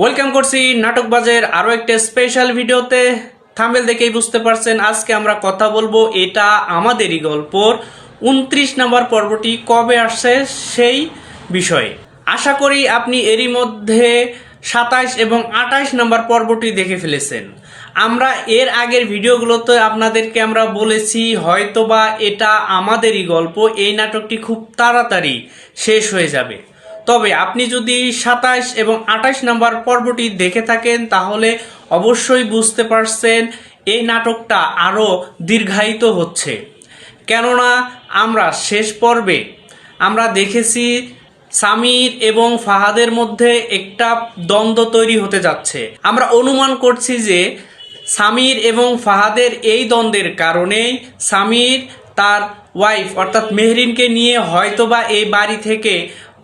Welcome করছি নাটকবাজের আরও একটা স্পেশাল ভিডিওতে। থাম্বেল দেখেই বুঝতে পারছেন, আজকে আমরা কথা বলব এটা আমাদেরই গল্পর উনত্রিশ নম্বর পর্বটি কবে আসছে সেই বিষয়ে। আশা করি আপনি এরই মধ্যে সাতাশ এবং আঠাশ নম্বর পর্বটি দেখে ফেলেছেন। আমরা এর আগের ভিডিওগুলোতে আপনাদেরকে আমরা বলেছি, হয়তোবা এটা আমাদেরই গল্প, এই নাটকটি খুব তাড়াতাড়ি শেষ হয়ে যাবে। তবে আপনি যদি সাতাশ এবং আঠাশ নাম্বার পর্বটি দেখে থাকেন, তাহলে অবশ্যই বুঝতে পারছেন এই নাটকটা আরও দীর্ঘায়িত হচ্ছে। কেননা আমরা শেষ পর্বে আমরা দেখেছি সামির এবং ফাহাদের মধ্যে একটা দ্বন্দ্ব তৈরি হতে যাচ্ছে। আমরা অনুমান করছি যে সামির এবং ফাহাদের এই দ্বন্দ্বের কারণেই সামির তার ওয়াইফ অর্থাৎ মেহরিনকে নিয়ে হয়তোবা এই বাড়ি থেকে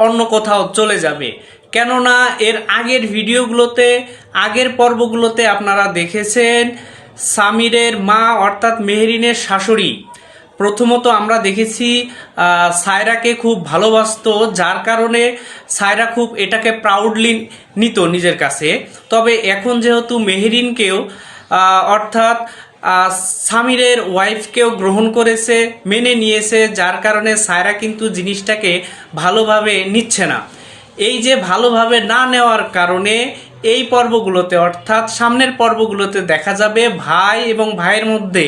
অন্য কোথাও চলে যাবে। কেননা এর আগের ভিডিওগুলোতে, আগের পর্বগুলোতে আপনারা দেখেছেন সামিরের মা অর্থাৎ মেহরিনের শাশুড়ি। প্রথমত আমরা দেখেছি সায়রাকে খুব ভালোবাসতো, যার কারণে সায়রা খুব এটাকে প্রাউডলি নিত নিজের কাছে। তবে এখন যেহেতু মেহরিনকেও অর্থাৎ সামিরের ওয়াইফকেও গ্রহণ করেছে, মেনে নিয়েছে, যার কারণে সায়রা কিন্তু জিনিসটাকে ভালোভাবে নিচ্ছে না। এই যে ভালোভাবে না নেওয়ার কারণে এই পর্বগুলোতে, অর্থাৎ সামনের পর্বগুলোতে দেখা যাবে ভাই এবং ভাইয়ের মধ্যে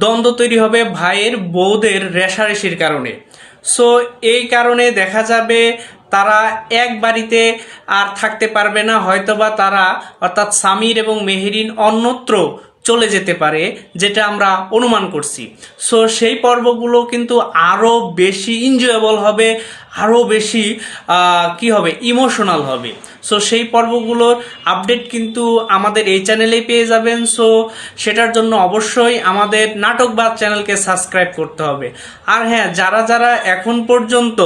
দ্বন্দ্ব তৈরি হবে ভাইয়ের বউদের রেশারেশির কারণে। সো এই কারণে দেখা যাবে তারা এক বাড়িতে আর থাকতে পারবে না, হয়তোবা তারা অর্থাৎ সামির এবং মেহেরিন অন্যত্র চলে যেতে পারে, যেটা আমরা অনুমান করছি। সো সেই পর্বগুলো কিন্তু আরও বেশি এনজয়েবল হবে আরও বেশি কি হবে? ইমোশনাল হবে। সো সেই পর্বগুলোর আপডেট কিন্তু আমাদের এই চ্যানেলেই পেয়ে যাবেন। সো সেটার জন্য অবশ্যই আমাদের নাটকবাদ চ্যানেলকে সাবস্ক্রাইব করতে হবে। আর হ্যাঁ যারা যারা এখন পর্যন্ত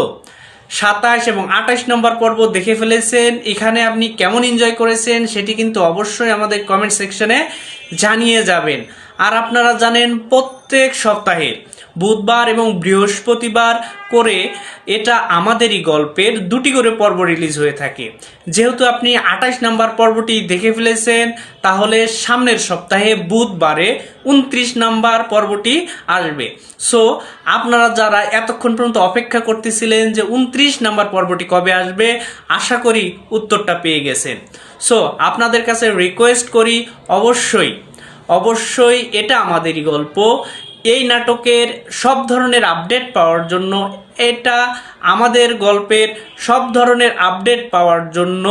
সাতাশ এবং আঠাশ নম্বর পর্ব দেখে ফেলেছেন। এখানে আপনি কেমন এনজয় করেছেন সেটি কিন্তু অবশ্যই আমাদের কমেন্ট সেকশনে জানিয়ে যাবেন। আর আপনারা জানেন প্রত্যেক সপ্তাহে বুধবার এবং বৃহস্পতিবার করে এটা আমাদেরই গল্পের দুটি করে পর্ব রিলিজ হয়ে থাকে। যেহেতু আপনি আঠাশ নাম্বার পর্বটি দেখে ফেলেছেন, তাহলে সামনের সপ্তাহে বুধবারে উনত্রিশ নাম্বার পর্বটি আসবে। সো আপনারা যারা এতক্ষণ পর্যন্ত অপেক্ষা করতেছিলেন যে উনত্রিশ নাম্বার পর্বটি কবে আসবে, আশা করি উত্তরটা পেয়ে গেছেন। সো আপনাদের কাছে রিকোয়েস্ট করি অবশ্যই অবশ্যই এটা আমাদেরই গল্প। এই নাটকের সব ধরনের আপডেট পাওয়ার জন্য এটা আমাদের গল্পের সব ধরনের আপডেট পাওয়ার জন্য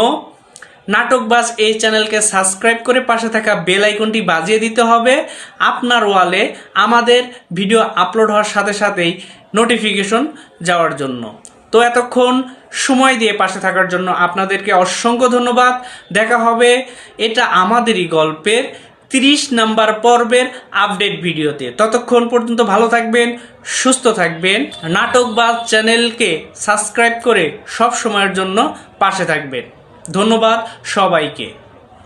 নাটকবাজ এই চ্যানেলকে সাবস্ক্রাইব করে পাশে থাকা বেল আইকনটি বাজিয়ে দিতে হবে। আপনার ওয়ালে আমাদের ভিডিও আপলোড হওয়ার সাথে সাথেই নোটিফিকেশন যাওয়ার জন্য। তো এতক্ষণ সময় দিয়ে পাশে থাকার জন্য আপনাদেরকে অসংখ্য ধন্যবাদ। দেখা হবে এটা আমাদেরই গল্পের তিরিশ নাম্বার পর্বের আপডেট ভিডিওতে। ততক্ষণ পর্যন্ত ভালো থাকবেন, সুস্থ থাকবেন, নাটক বা চ্যানেলকে সাবস্ক্রাইব করে সব সময়ের জন্য পাশে থাকবেন। ধন্যবাদ সবাইকে।